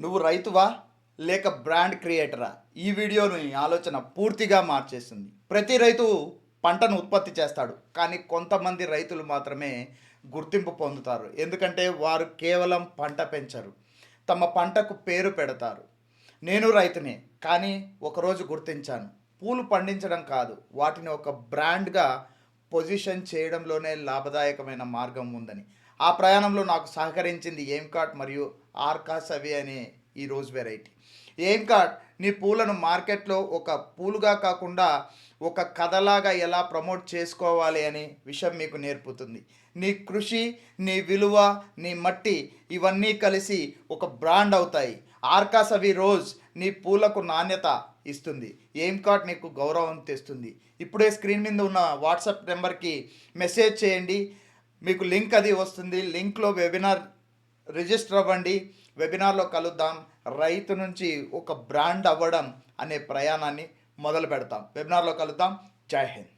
నువ్వు రైతువా? లేక బ్రాండ్ క్రియేటరా? ఈ వీడియోని ఆలోచన పూర్తిగా మార్చేస్తుంది ప్రతి రైతు పంటను ఉత్పత్తి చేస్తాడు కానీ కొంతమంది రైతులు మాత్రమే గుర్తింపు పొందుతారు. ఎందుకంటే వారు కేవలం పంట పెంచరు తమ పంటకు పేరు పెడతారు. నేను రైతునే కానీ ఒకరోజు గుర్తించాను. పూలు పండించడం కాదు వాటిని ఒక బ్రాండ్గా పొజిషన్ చేయడంలోనే లాభదాయకమైన మార్గం ఉందని. ఆ ప్రయాణంలో నాకు సహకరించింది ఏం మరియు ఆర్కాస్ అవి అనే ఈ రోజ్ వెరైటీ. ఏం నీ పూలను మార్కెట్లో ఒక పూలుగా కాకుండా ఒక కథలాగా ఎలా ప్రమోట్ చేసుకోవాలి అనే విషయం మీకు నేర్పుతుంది. నీ కృషి నీ విలువ నీ మట్టి ఇవన్నీ కలిసి ఒక బ్రాండ్ అవుతాయి. ఆర్కాస్ అవి రోజ్ నీ పూలకు నాణ్యత ఇస్తుంది. ఏం కాట్ నీకు గౌరవం తెస్తుంది. ఇప్పుడే స్క్రీన్ మీద ఉన్న వాట్సాప్ నెంబర్కి మెసేజ్ చేయండి. మీకు లింక్ అది వస్తుంది. లింక్లో వెబినార్ రిజిస్టర్ అవ్వండి. వెబినార్లో కలుద్దాం. రైతు నుంచి ఒక బ్రాండ్ అవ్వడం అనే ప్రయాణాన్ని మొదలు పెడతాం. వెబినార్లో కలుద్దాం. జై హింద్.